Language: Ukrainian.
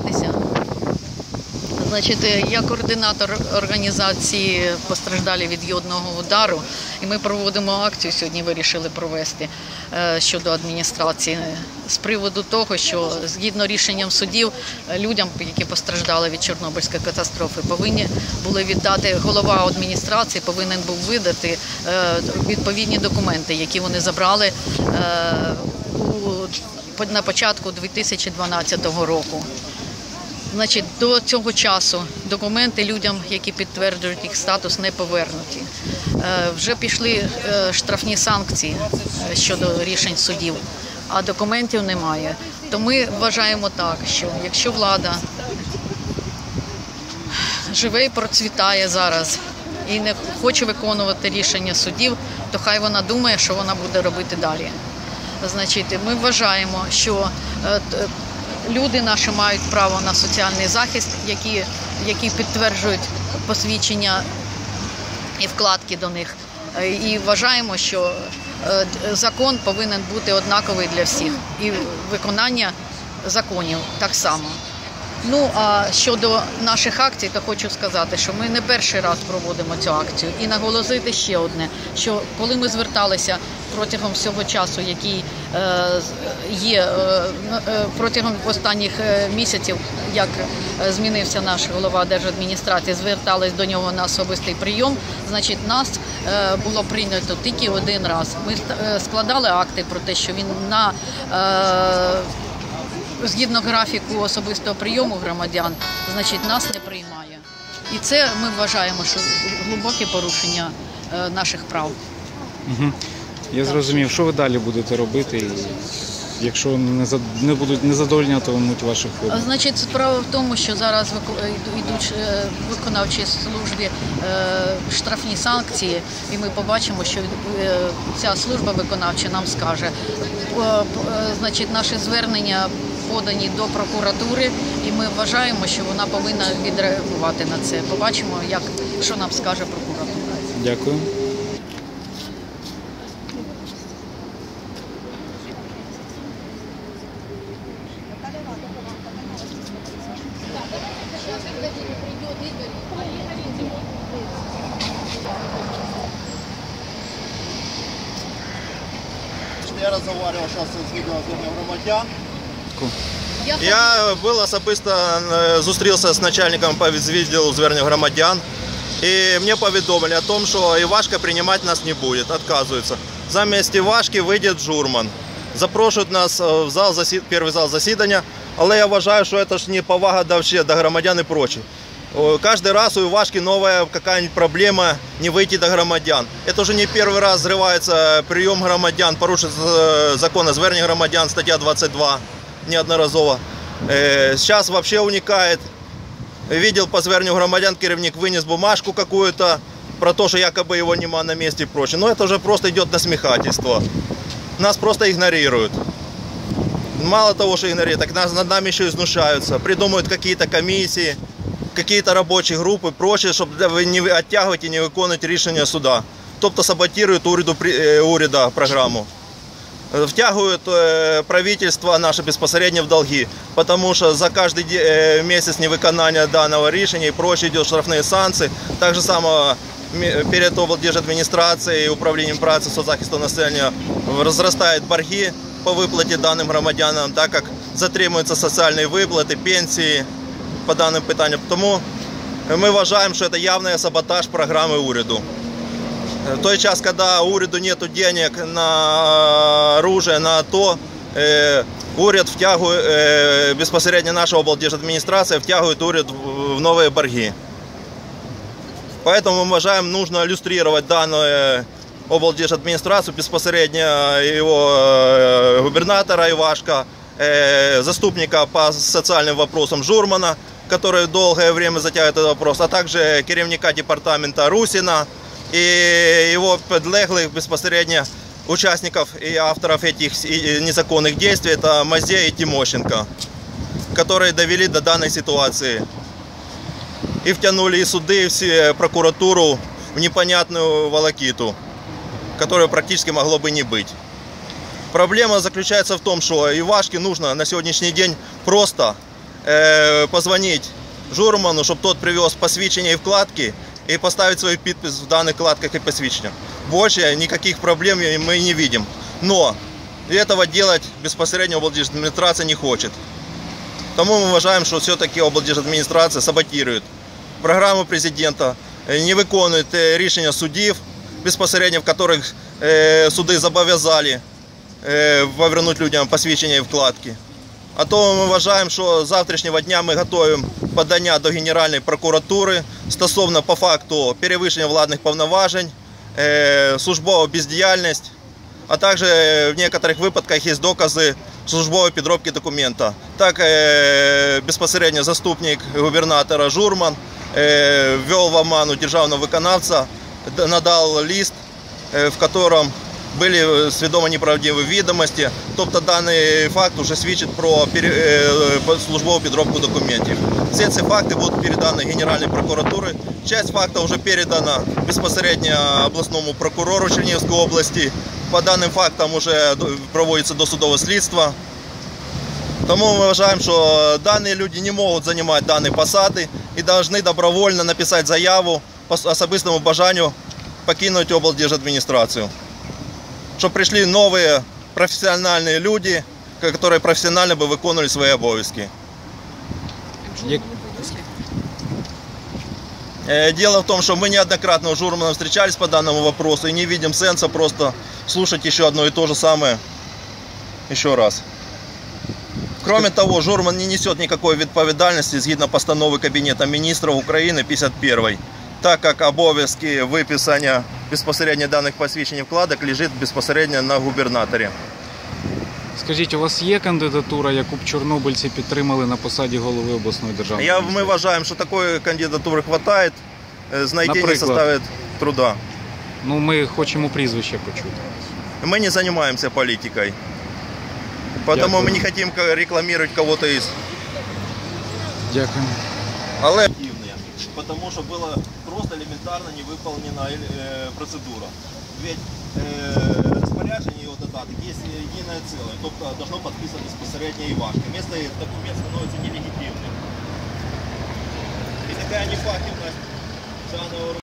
представлятися. Значить, е, я координатор організації постраждалі від йодного удару, і ми проводимо акцію сьогодні. Вирішили провести е, щодо адміністрації з приводу того, що згідно рішенням судів е, людям, які постраждали від Чорнобильської катастрофи, повинні були віддати голова адміністрації, повинен був видати відповідні документи, які вони забрали на початку 2012 року. Значить, до цього часу документи людям, які підтверджують їх статус, не повернуті. Е, Вже пішли е, штрафні санкції е, щодо рішень судів, а документів немає. То ми вважаємо так, що якщо влада живе і процвітає зараз і не хоче виконувати рішення судів, то хай вона думає, що вона буде робити далі. Значить, ми вважаємо, що люди наші мають право на соціальний захист, які, які підтверджують посвідчення і вкладки до них. Е, І вважаємо, що е, закон повинен бути однаковий для всіх, і виконання законів так само. Ну а щодо наших акцій, то хочу сказати, що ми не перший раз проводимо цю акцію і наголосити ще одне: що коли ми зверталися протягом всього часу, який е, є е, е, протягом останніх місяців, як змінився наш голова держадміністрації, звертались до нього на особистий прийом. Значить, нас було прийнято тільки один раз. Ми складали акти про те, що він на згідно графіку особистого прийому громадян, значить нас не приймає. І це ми вважаємо, що глибоке порушення е, наших прав. Я зрозумів, що ви далі будете робити, якщо не будуть не задовольнятимуть ваших А, вимог? Значить, справа в тому, що зараз е, йдуть е, в виконавчій службі е, штрафні санкції, і ми побачимо, що ця служба виконавча нам скаже. Значить, наші звернення подані до прокуратури, і ми вважаємо, що вона повинна відреагувати на це. Побачимо, як що нам скаже прокуратура. Дякую. Я разговаривал сейчас с відеозверненням громадян Я Я був особисто е, зустрівся з начальником по відділу звернень громадян. І мені повідомили о том, що Івашка приймати нас не буде, відказується. Замість Івашки вийде Журман. Запрошують нас е, в зал засід... перший зал засідання, але я вважаю, що це ж не повага до, вообще, до громадян і прочее. О, Каждый раз у Ивашки новая какая-нибудь проблема не выйти до громадян. Это уже не первый раз взрывается прием громадян, порушит э, закон о звернении громадян, статья 22, Неодноразово. Э, Сейчас вообще уникает. Видел по звернению громадян, керівник вынес бумажку какую-то про то, что якобы его нема на месте и прочее. Но это уже просто идет насмехательство. Нас просто игнорируют. Мало того, что игнорируют, так нас, над нами еще и знушаются. Придумывают какие-то комиссии, какие-то рабочие группы, прочее, чтобы не оттягивать и не виконувати рішення суда. Тобто саботирують уряду, уряда программу. Е, Втягивают э, правительство наше безпосередньо в долги, потому что за каждый де- э, месяц невыконания данного решения и прочее идет штрафные санкции. Так же само ме- перед облдержадминистрацией и управлением праці соцзахисту населення возрастают борги по выплате данным громадянам, так как затримуються соціальні виплати, пенсії по даним питанням. Тому ми вважаємо, що це явний саботаж програми уряду. Той час, когда уряду нет денег на оружие, на АТО, уряд э, безпосередньо наша облдержадминистрация втягивает уряд в новые борги. Поэтому мы вважаем, нужно иллюстрировать данную облдержадминистрацию, безпосередньо его губернатора Ивашка, заступника по социальным вопросам Журмана, который долгое время затягивает этот вопрос, а также керівника департамента Русина и его подлеглых безпосередньо участников и авторов этих незаконных действий, это Мазей и Тимощенко, которые довели до данной ситуации и втянули и суды, и все, прокуратуру в непонятную волокиту, которую практически могло бы не быть. Проблема заключается в том, что Ивашке нужно на сегодняшний день просто э, позвонить Журману, чтобы тот привез посвящение и вкладки и поставить свой подпись в данных вкладках и посвящениях. Больше никаких проблем мы не видим. Но этого делать безпосередньо администрация не хочет. Тому мы уважаем, что все-таки адміністрація саботирует програму президента, е, не виконують е, рішення судів, безпосередньо в яких е, суди зобов'язали е, повернути людям посвідчення і вкладки. А то ми вважаємо, що з завтрашнього дня ми готуємо подання до Генеральної прокуратури стосовно по факту перевищення владних повноважень, е, службова бездіяльність, а також е, в некоторых випадках є докази службової підробки документа. Так е, безпосередньо заступник губернатора Журман ввел в оману державного виконавця, надав лист, е, в котором були свідомо неправдиві відомості. Тобто даний факт вже свідчить про по- службову підробку документів. Всі ці факти будуть передані Генеральній прокуратурі. Часть фактів вже передана безпосередньо обласному прокурору Чернігівської області. По даним фактам вже проводиться досудове слідство. Тому ми вважаємо, що дані люди не можуть займати дані посади і повинні добровольно написати заяву по особистому бажанню покинути облдержадміністрацію. Щоб прийшли нові професіональні люди, які професіонально би виконували свої обов'язки. Як, Э, Дело в том, что мы неоднократно с Журманом встречались по данному вопросу и не видим сенса просто слушать еще одно и то же самое еще раз. Кроме того, Журман не несет никакой відповідальності згідно постанови Кабінету міністрів України 51 так як обов'язки виписання безпосередньо даних посвідчень і вкладок лежить безпосередньо на губернаторі. скажіть, у вас є кандидатура, яку б чорнобильці підтримали на посаді голови обласної державної? Я, ми адміністрації? вважаємо, що такої кандидатури вистачає, знайти не Наприклад? составить труда. Ну, ми хочемо прізвище почути. Мы не занимаемся политикой. Поэтому Дякую. мы не хотим ка- рекламировать кого-то из. Дякую. Але потому что была просто элементарно не выполнена э, процедура. Ведь э, розпорядження його додати є єдине ціле, тобто должно підписати безпосередньо Івашка. Вместо документ становиться нелегітимним. І така нефактивність даного